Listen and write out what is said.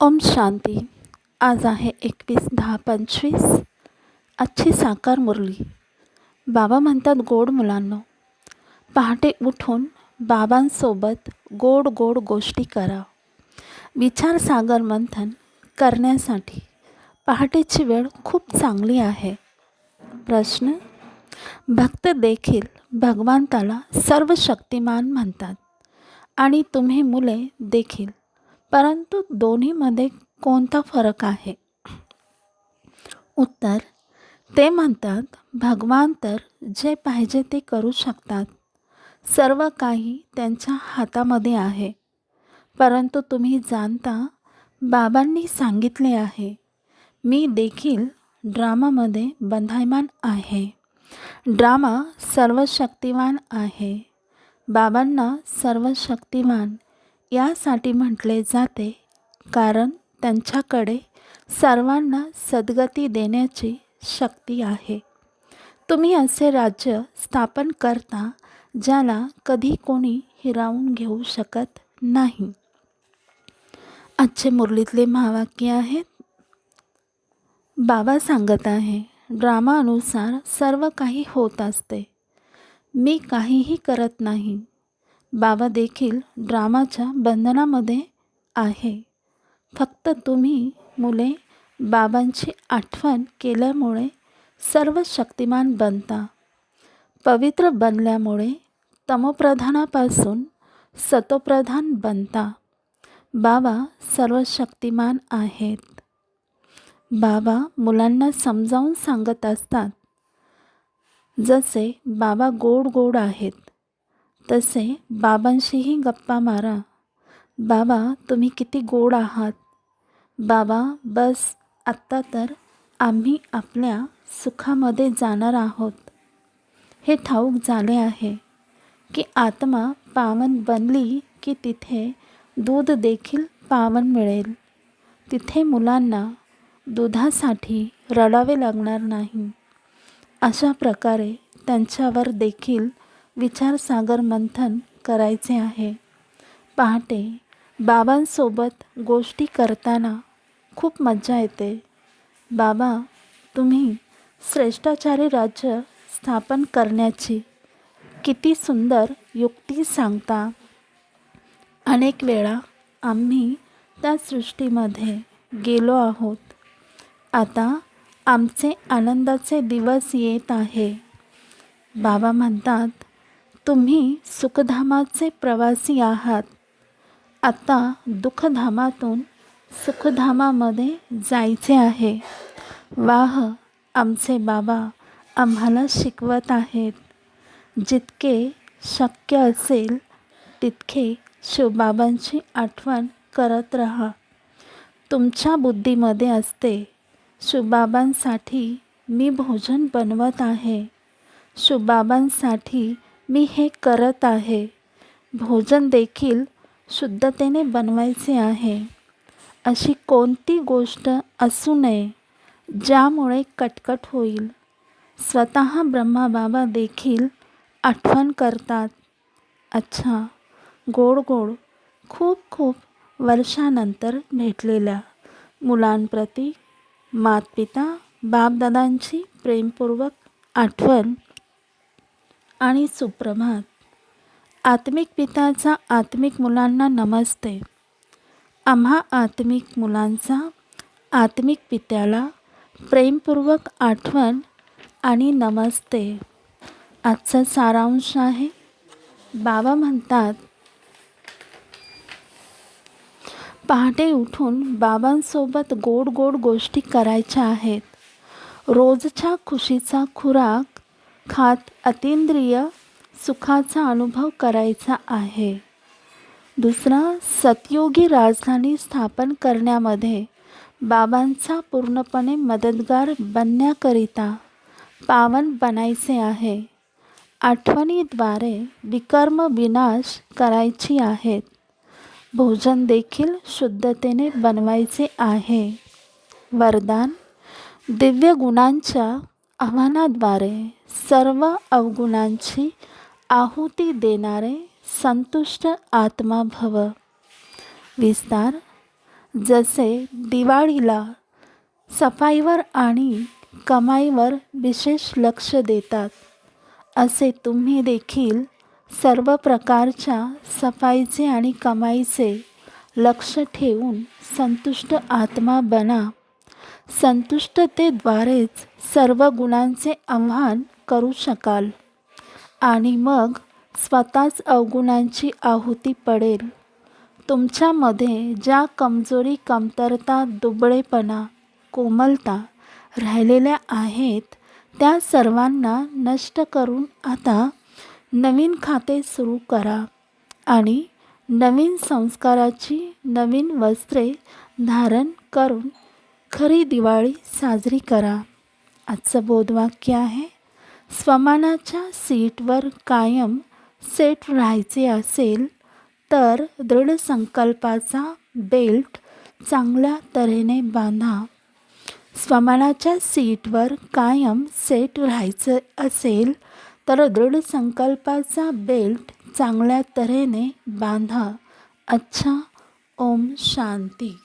ओम शांती. आज आहे एकवीस दहा पंचवीस. आजची साकार मुरली. बाबा म्हणतात गोड मुलांनो. पहाटे उठून बाबांसोबत गोड गोड गोष्टी करा. विचार सागर मंथन करण्यासाठी पहाटेची वेळ खूप चांगली आहे. प्रश्न? भक्त देखील भगवंताला सर्व शक्तिमान म्हणतात. आणि तुम्ही मुले देखील. परंतु दोन्हीमध्ये कोणता फरक आहे? उत्तर ते म्हणतात भगवान तर जे पाहिजे ते करू शकतात. सर्व काही त्यांच्या हातामध्ये आहे. परंतु तुम्ही जाणता बाबांनी सांगितले आहे. मी देखील ड्रामामध्ये बंधायमान आहे. ड्रामा सर्व शक्तिवान आहे. बाबांना सर्व शक्तिमान यासाठी म्हटले जाते कारण त्यांच्याकडे सर्वांना सद्गती देण्याची शक्ती आहे. तुम्ही असे राज्य स्थापन करता ज्याला कधी कोणी हिरावून घेऊ शकत नाही. आजचे मुरलीतले महावाक्य आहेत. बाबा सांगत आहे ड्रामानुसार सर्व काही होत असते. मी काहीही करत नाही. बाबा देखील ड्रामाच्या बंधनामध्ये आहे. फक्त तुम्ही मुले बाबांची आठवण केल्यामुळे सर्व शक्तिमान बनता. पवित्र बनल्यामुळे तमोप्रधानापासून सतोप्रधान बनता. बाबा सर्व शक्तिमान आहेत. बाबा मुलांना समजावून सांगत असतात. जसे बाबा गोड गोड आहेत. तसे बाबांशीही गप्पा मारा. बाबा तुम्ही किती गोड आहात. बाबा बस आत्ता तर आम्ही आपल्या सुखामध्ये जाणार आहोत. हे ठाऊक झाले आहे की आत्मा पावन बनली की तिथे दूध देखील पावन मिळेल. तिथे मुलांना दुधासाठी रडावे लागणार नाही. अशा प्रकारे त्यांच्यावर देखील विचारसागर मंथन करायचे आहे. पहाटे बाबांसोबत गोष्टी करताना खूप मज्जा येते. बाबा तुम्ही श्रेष्ठाचारी राज्य स्थापन करण्याची किती सुंदर युक्ती सांगता. अनेक वेळा आम्ही त्या सृष्टीमध्ये गेलो आहोत. आता आमचे आनंदाचे दिवस येत आहे. बाबा म्हणतात तुम्ही सुखधामाचे प्रवासी आहात. आता दुःखधामातून सुखधामामध्ये जायचे आहे. वाह आमचे बाबा आम्हाला शिकवत आहेत. जितके शक्य असेल तितके शिवबाबांची आठवण करत राहा. तुमच्या बुद्धीमध्ये असते शिवबाबांसाठी मी भोजन बनवत आहे. शिवबाबांसाठी मी हे करत आहे. भोजन देखील शुद्धतेने बनवायचे आहे. अशी कोणती गोष्ट असू नये ज्यामुळे कटकट होईल. स्वतः ब्रह्माबाबा देखील आठवण करतात. अच्छा गोड गोड खूप खूप वर्षानंतर भेटलेल्या मुलांप्रती मातपिता बापदादांची प्रेमपूर्वक आठवण आणि सुप्रभात. आत्मिक पिताचा आत्मिक मुलांना नमस्ते. आम्हा आत्मिक मुलांचा आत्मिक पित्याला प्रेमपूर्वक आठवण आणि नमस्ते. आजचा सारांश आहे बाबा म्हणतात पहाटे उठून बाबांसोबत गोड गोड गोष्टी करायच्या आहेत. रोजच्या खुशीचा खुराक खात अतिंद्रिय सुखाचा अनुभव करायचा आहे. दुसरा सतयोगी राजधानी स्थापन करण्यामध्ये बाबांचा पूर्णपणे मदतगार बनण्याकरिता पावन बनायचे आहे. आठवणीद्वारे विकर्म विनाश करायची आहेत. भोजन देखील शुद्धतेने बनवायचे आहे. वरदान दिव्य गुणांच्या आव्हानाद्वारे सर्व अवगुणांची आहुती देणारे संतुष्ट आत्मा भव. विस्तार जसे दिवाळीला सफाईवर आणि कमाईवर विशेष लक्ष देतात असे तुम्ही देखील सर्व प्रकारच्या सफाईचे आणि कमाईचे लक्ष ठेवून संतुष्ट आत्मा बना. संतुष्टतेद्वारेच सर्व गुणांचे आव्हान करू शकाल. आणि मग स्वतःच अवगुणांची आहुती पडेल. तुमच्यामध्ये ज्या कमजोरी कमतरता दुबळेपणा कोमलता राहिलेल्या आहेत त्या सर्वांना नष्ट करून आता नवीन खाते सुरू करा आणि नवीन संस्काराची नवीन वस्त्रे धारण करून खरी दिवाळी साजरी करा. आजचं बोधवाक्य आहे स्वमानाच्या सीटवर कायम सेट राहायचे असेल तर दृढ संकल्पाचा बेल्ट चांगल्या तऱ्हेने बांधा. स्वमानाच्या सीटवर कायम सेट राहायचं असेल तर दृढ संकल्पाचा बेल्ट चांगल्या तऱ्हेने बांधा. अच्छा ओम शांती.